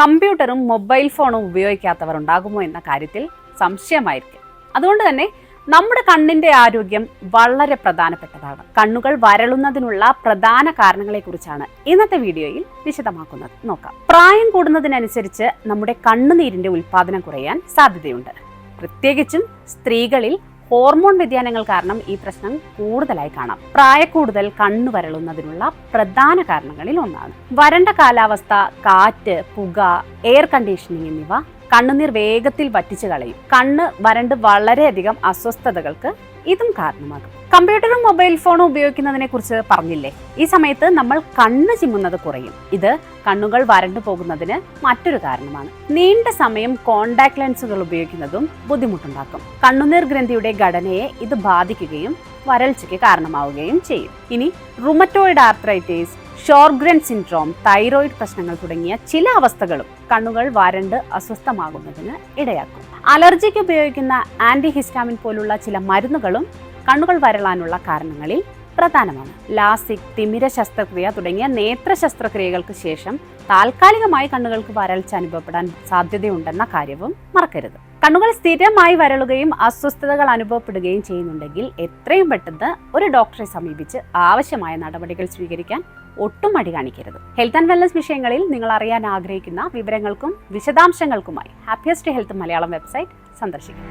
കമ്പ്യൂട്ടറും മൊബൈൽ ഫോണും ഉപയോഗിക്കാത്തവർ ഉണ്ടാകുമോ എന്ന കാര്യത്തിൽ സംശയമായിരിക്കും. അതുകൊണ്ട് തന്നെ നമ്മുടെ കണ്ണിന്റെ ആരോഗ്യം വളരെ പ്രധാനപ്പെട്ടതാണ്. കണ്ണുകൾ വരളുന്നതിനുള്ള പ്രധാന കാരണങ്ങളെക്കുറിച്ചാണ് ഇന്നത്തെ വീഡിയോയിൽ വിശദമാക്കുന്നത്. നോക്കാം. പ്രായം കൂടുന്നതിനനുസരിച്ച് നമ്മുടെ കണ്ണുനീരിന്റെ ഉൽപാദനം കുറയാൻ സാധ്യതയുണ്ട്. പ്രത്യേകിച്ചും സ്ത്രീകളിൽ ഹോർമോൺ വ്യതിയാനങ്ങൾ കാരണം ഈ പ്രശ്നം കൂടുതലായി കാണാം. പ്രായക്കൂടുതൽ കണ്ണു വരളുന്നതിനുള്ള പ്രധാന കാരണങ്ങളിൽ ഒന്നാണ്. വരണ്ട കാലാവസ്ഥ കാറ്റ് പുക എയർ കണ്ടീഷനിങ് എന്നിവ കണ്ണുനീർ വേഗത്തിൽ വറ്റിച്ചു കളയും. കണ്ണ് വരണ്ട് വളരെയധികം അസ്വസ്ഥതകൾക്ക് ഇതും കാരണമാകും. കമ്പ്യൂട്ടറും മൊബൈൽ ഫോണും ഉപയോഗിക്കുന്നതിനെ കുറിച്ച് പറഞ്ഞില്ലേ? ഈ സമയത്ത് നമ്മൾ കണ്ണ് ചിമ്മുന്നത് കുറയും. ഇത് കണ്ണുകൾ വരണ്ടു പോകുന്നതിന് മറ്റൊരു കാരണമാണ്. നീണ്ട സമയം കോണ്ടാക്ട് ലെൻസുകൾ ഉപയോഗിക്കുന്നതും ബുദ്ധിമുട്ടുണ്ടാക്കും. കണ്ണുനീർ ഗ്രന്ഥിയുടെ ഘടനയെ ഇത് ബാധിക്കുകയും വരൾച്ചയ്ക്ക് കാരണമാവുകയും ചെയ്യും. ഇനി rheumatoid arthritis Sjogren syndrome thyroid പ്രശ്നങ്ങൾ തുടങ്ങിയ ചില അവസ്ഥകളും കണ്ണുകൾ വരണ്ട് അസ്വസ്ഥമാകുന്നതിന് ഇടയാക്കും. അലർജിക്ക് ഉപയോഗിക്കുന്ന ആന്റി ഹിസ്റ്റാമിൻ പോലുള്ള ചില മരുന്നുകളും കണ്ണുകൾ വരളാനുള്ള കാരണങ്ങളിൽ പ്രധാനമാണ്. ലാസിക് തിമിര ശസ്ത്രക്രിയ തുടങ്ങിയ നേത്ര ശസ്ത്രക്രിയകൾക്ക് ശേഷം താൽക്കാലികമായി കണ്ണുകൾക്ക് വരൾച്ച അനുഭവപ്പെടാൻ സാധ്യതയുണ്ടെന്ന കാര്യവും മറക്കരുത്. കണ്ണുകൾ സ്ഥിരമായി വരളുകയും അസ്വസ്ഥതകൾ അനുഭവപ്പെടുകയും ചെയ്യുന്നുണ്ടെങ്കിൽ എത്രയും പെട്ടെന്ന് ഒരു ഡോക്ടറെ സമീപിച്ച് ആവശ്യമായ നടപടികൾ സ്വീകരിക്കാൻ ഒട്ടും മടി കാണിക്കരുത്. ഹെൽത്ത് ആൻഡ് വെൽനസ് വിഷയങ്ങളിൽ നിങ്ങൾ അറിയാൻ ആഗ്രഹിക്കുന്ന വിവരങ്ങൾക്കും വിശദാംശങ്ങൾക്കുമായി ഹാപ്പിയസ്റ്റ് ഹെൽത്ത് മലയാളം വെബ്സൈറ്റ് സന്ദർശിക്കും.